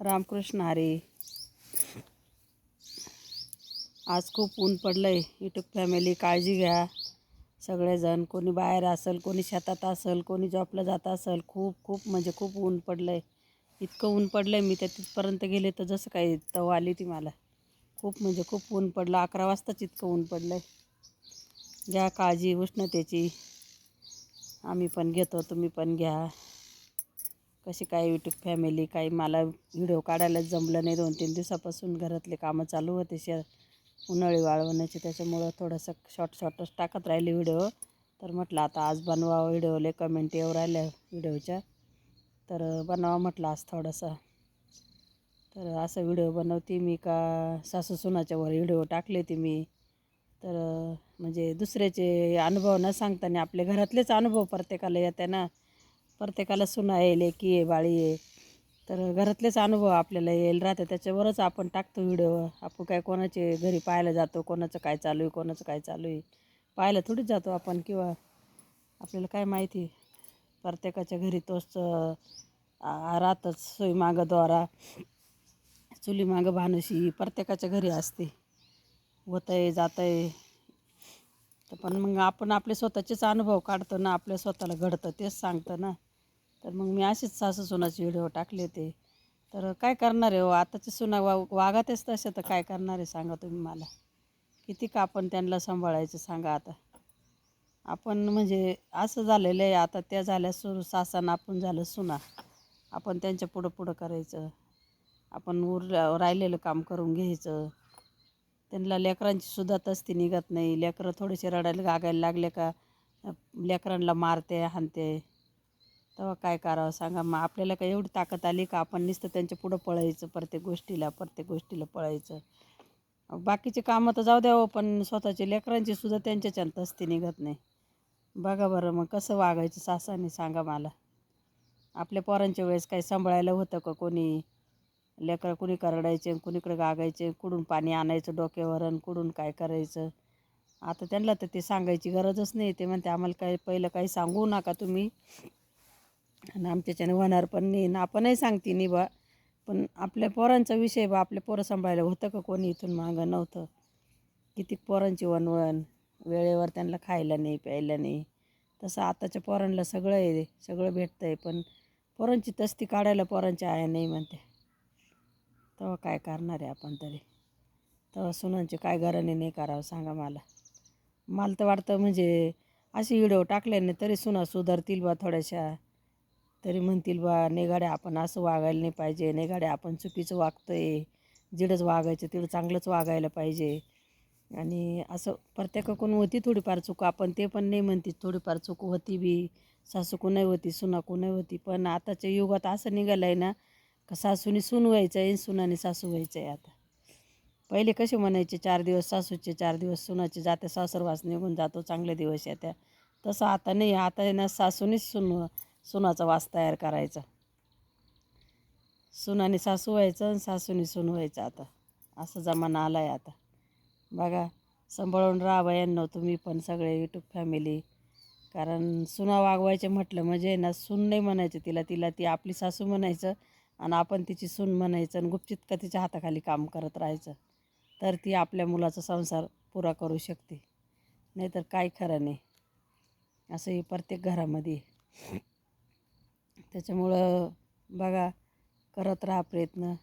रामकृष्ण हरे आज खूप ऊन पडलं आहे युट्यूब फॅमिली काळजी घ्या. सगळेजण कोणी बाहेर असेल कोणी शेतात असेल कोणी जॉबला जात असेल खूप खूप म्हणजे खूप ऊन पडलं आहे इतकं ऊन पडलं आहे मी त्या तिथपर्यंत गेले तर जसं काही तव आली ती मला. खूप म्हणजे खूप ऊन पडलं. अकरा वाजताच इतकं ऊन पडलं आहे घ्या काळजी उष्णतेची. आम्ही पण घेतो तुम्ही पण घ्या. कशी काय यूट्यूब फॅमिली काही मला व्हिडिओ काढायला जमलं नाही दोन तीन दिवसापासून घरातले कामं चालू होते शे उन्हाळी वाळवण्याची. त्याच्यामुळं थोडंसं शॉर्ट शॉर्टच टाकत राहिले व्हिडिओ तर म्हटलं आता आज बनवा व्हिडिओले कमेंट येऊ राहिल्या व्हिडिओच्या तर बनवा म्हटलं आज थोडंसं. तर असं व्हिडिओ बनवते मी का सासू सुनाच्यावर व्हिडिओ टाकले ते मी. तर म्हणजे दुसऱ्याचे अनुभव न सांगताना आपले घरातलेच अनुभव प्रत्येकाला येते ना. प्रत्येकाला सुना येईल की आहे बाळी आहे. तर घरातलेच अनुभव आपल्याला येईल राहते. त्याच्यावरच आपण टाकतो व्हिडिओ. आपण काय कोणाचे घरी पाहायला जातो कोणाचं काय चालू आहे कोणाचं काय चालू आहे. पाहायला थोडीच जातो आपण किंवा आपल्याला काय माहिती? प्रत्येकाच्या घरी तोच राहतच सोयी मागं द्वारा. चुली मागं भानुशी प्रत्येकाच्या घरी असते. होत आहे जातं आहे तर पण मग आपण आपले स्वतःचेच अनुभव काढतो ना आपल्या स्वतःला घडतं तेच सांगतं ना. तर मग मी असेच सासू सुनाचे व्हिडिओ टाकले होते. तर काय करणार आहे हो? आताचे सुना वा वागातेच तसे तर काय करणार आहे सांगा तुम्ही मला. किती का आपण त्यांना सांभाळायचं सांगा आता. आपण म्हणजे असं झालेलं आहे आता त्या झाल्या सु सासान आपण झालं सुना. आपण त्यांच्या पुढं पुढं करायचं. आपण उर राहिलेलं काम करून घ्यायचं. त्यांना लेकरांची सुद्धा तस्ती निघत नाही. लेकरं थोडेसे रडायला गागायला लागले का? लेकरांना मारते हाणते. तेव्हा काय करावं सांगा? मग आपल्याला काय एवढी ताकद आली का आपण नुसतं त्यांच्या पुढं पळायचं प्रत्येक गोष्टीला प्रत्येक गोष्टीला पळायचं? बाकीचे कामं तर जाऊ द्यावं पण स्वतःचे लेकरांची सुद्धा त्यांच्याच्यान तस्ती निघत नाही. बघा बरं मग कसं वागायचं सासाने सांगा मला. आपल्या पोरांच्या वेळेस काही सांभाळायला होतं का कोणी? लेकरं कुणी करडायचे कुणीकडे गागायचे कुठून पाणी आणायचं डोक्यावर आणि कुठून काय करायचं? आता त्यांना तर ते सांगायची गरजच नाही. ते म्हणते आम्हाला काही पहिलं काही सांगू नका तुम्ही. आणि आमच्याच्याने होणार पण नाही ना आपणही सांगते नाही बा. पण आपल्या पोरांचा विषय बा आपल्या पोरं सांभाळायला होतं का कोणी इथून मागं? नव्हतं. किती पोरांची वणवण. वेळेवर त्यांना खायला नाही प्यायला नाही. तसं आताच्या पोरांना सगळं आहे सगळं भेटतं आहे पण पोरांची तस्ती काढायला पोरांची आया नाही म्हणते. तेव्हा काय करणार आहे आपण तरी? तेव्हा सुनांचे काय घराने नाही करावं सांगा मला. मला तर वाटतं म्हणजे असे व्हिडिओ टाकल्याने तरी सुना सुधारतील बा थोड्याशा. तरी म्हणतील बा नेगाड्या आपण असं वागायला नाही पाहिजे. नेगाड्या आपण चुकीचं वागतो आहे जिडंच वागायचं तिकडं चांगलंच वागायला पाहिजे. आणि असं प्रत्येकाकडून होती थोडीफार चूक. आपण ते पण नाही म्हणते थोडीफार चूक होती बी. सासू कोणाही होती सुना कोणाही होती. पण आताच्या युगात असं निघालं आहे ना का सासूनी सून व्हायचं आहे सुनाने सासू व्हायचं आहे आता. पहिले कसे म्हणायचे चार दिवस सासूचे चार दिवस सुनाचे जाते सासरवास निघून जातो चांगले दिवस येत्या. तसं आता नाही. आता आहे ना सासूनीच सुन सुनाचा वास तयार करायचा. सुनाने सासू व्हायचं आणि सासूने सून व्हायचं आता. असं जमाना आला आहे आता. बघा सांभाळून राहा बायांनो तुम्ही पण सगळे यूट्यूब फॅमिली कारण सुना वागवायचे म्हटलं म्हणजे ना सून नाही म्हणायचं तिला. तिला ती आपली सासू म्हणायचं आणि आपण तिची सून म्हणायचं आणि गुपचित का तिच्या हाताखाली काम करत राहायचं. तर ती आपल्या मुलाचा संसार पुरा करू शकते. नाहीतर काय खरं नाही. असं हे प्रत्येक घरामध्ये त्याच्यामुळं बघा करत राहा प्रयत्न.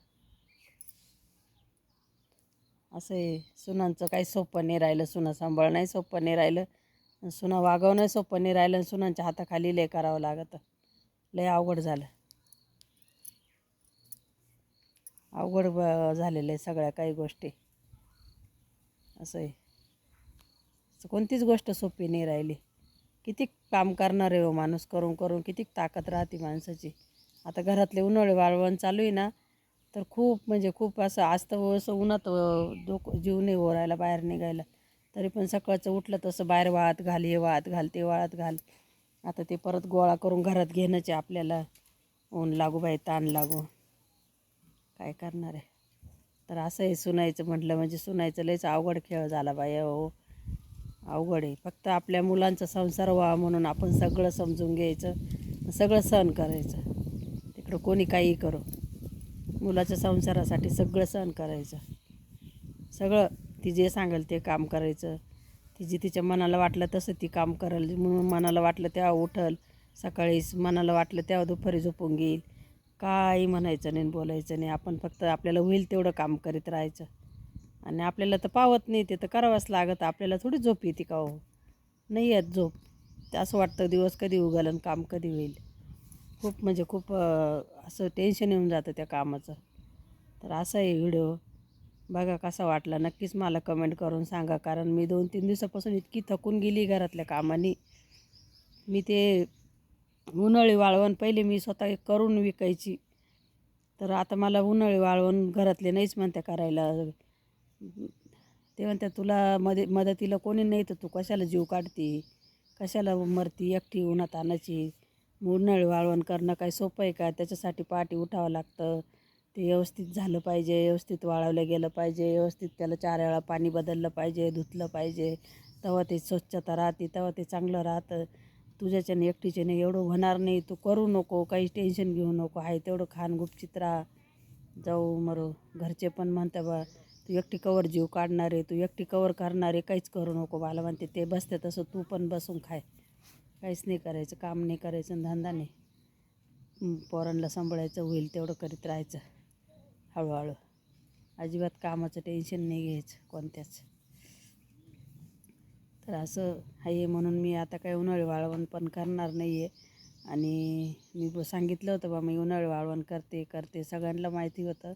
असं आहे. सुनांचं काही सोपं नाही राहिलं. सुना सांभाळणं नाही सोपं नाही राहिलं. सुना वागवणं सोपं नाही राहिलं. आणि सुनांच्या हाताखाली लय करावं लागत. लय अवघड झालं. अवघड ब- झालेलं आहे सगळ्या काही गोष्टी. असं आहे. असं कोणतीच गोष्ट सोपी नाही राहिली. किती काम करणार आहे हो माणूस करून करून किती ताकद राहते माणसाची. आता घरातले उन्हाळे वाळवण चालू आहे ना तर खूप म्हणजे खूप असं असतं असं उन्हात डोक जीव नाही हो ओरायला बाहेर निघायला. तरी पण सकाळचं उठलं तसं बाहेर वाळत घाल हे वाळत घाल ते वाळत घाल. आता ते परत गोळा करून घरात घेण्याचे आपल्याला. ऊन लागू बाई ताण लागू. काय करणार आहे? तर असं हे सुनायचं म्हटलं म्हणजे सुनायचं लयच अवघड खेळ झाला बाई हो अवघड आहे. फक्त आपल्या मुलांचा संसार व्हावा म्हणून आपण सगळं समजून घ्यायचं सगळं सहन करायचं. तिकडं कोणी काही करो. मुलाच्या संसारासाठी सगळं सहन करायचं. सगळं ती जे सांगेल ते काम करायचं. तिची तिच्या मनाला वाटलं तसं ती काम करेल. म्हणून मनाला वाटलं तेव्हा उठल. सकाळीच मनाला वाटलं तेव्हा दुपारी झोपून घेईल. काही म्हणायचं नाही बोलायचं नाही. आपण फक्त आपल्याला होईल तेवढं काम करीत राहायचं. आणि आपल्याला तर पावत नाही ते तर करावंच लागत. आपल्याला थोडी झोप येते का हो? नाही येत झोप. ते असं वाटतं दिवस कधी उगल काम कधी होईल. खूप म्हणजे खूप असं टेन्शन येऊन जातं त्या कामाचं. तर असा आहे व्हिडिओ बघा कसा वाटला. नक्कीच मला कमेंट करून सांगा. कारण मी दोन तीन दिवसापासून इतकी थकून गेली घरातल्या कामाने. मी ते उन्हाळी वाळवण पहिले मी स्वतः करून विकायची. तर आता मला उन्हाळी वाळवण घरातले नाहीच म्हणते करायला. ते म्हणतात तुला मध्ये मदतीला कोणी नाही तर तू कशाला जीव काढते कशाला मरती? एकटी उन्हात आणायची? उन्हाळी वाळवण करणं काय सोपं आहे का? त्याच्यासाठी पाठी उठावं लागतं. ते व्यवस्थित झालं पाहिजे व्यवस्थित वाळवलं गेलं पाहिजे व्यवस्थित त्याला चार वेळा पाणी बदललं पाहिजे धुतलं पाहिजे. तेव्हा ते स्वच्छता राहते तेव्हा ते चांगलं राहतं. तुझ्याच्याने एकटीच्याने एवढं होणार नाही. तू करू नको काही टेन्शन घेऊ नको. आहे तेवढं खान गुपचित राहा. जाऊ मरो. घरचे पण म्हणतं बा तू एकटी कवर जीव काढणार आहे तू एकटी कवर करणार आहे काहीच करू नको मला म्हणते ते बसते तसं तू पण बसून खाय. काहीच नाही करायचं काम नाही करायचं धंदा नाही. पोरांना सांभाळायचं होईल तेवढं करीत राहायचं हळूहळू. अजिबात कामाचं टेन्शन नाही घ्यायचं कोणत्याच. तर असं आहे म्हणून मी आता काही उन्हाळी वाळवण पण करणार नाही आहे आणि मी ब- सांगितलं होतं बा मी उन्हाळी वाळवण करते करते सगळ्यांना माहिती होतं.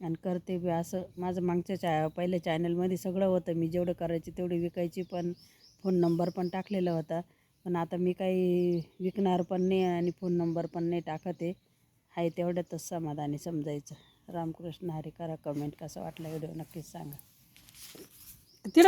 आणि करते बी असं. माझं मागच्या चा पहिल्या चॅनलमध्ये सगळं होतं. मी जेवढं करायची तेवढी विकायची पण फोन नंबर पण टाकलेला होता. पण आता मी काही विकणार पण नाही आणि फोन नंबर पण नाही टाकत आहे. आहे तेवढ्यातच समाधानी समजायचं. रामकृष्ण हरी करा कमेंट कसं वाटलं व्हिडिओ नक्कीच सांगा. तिला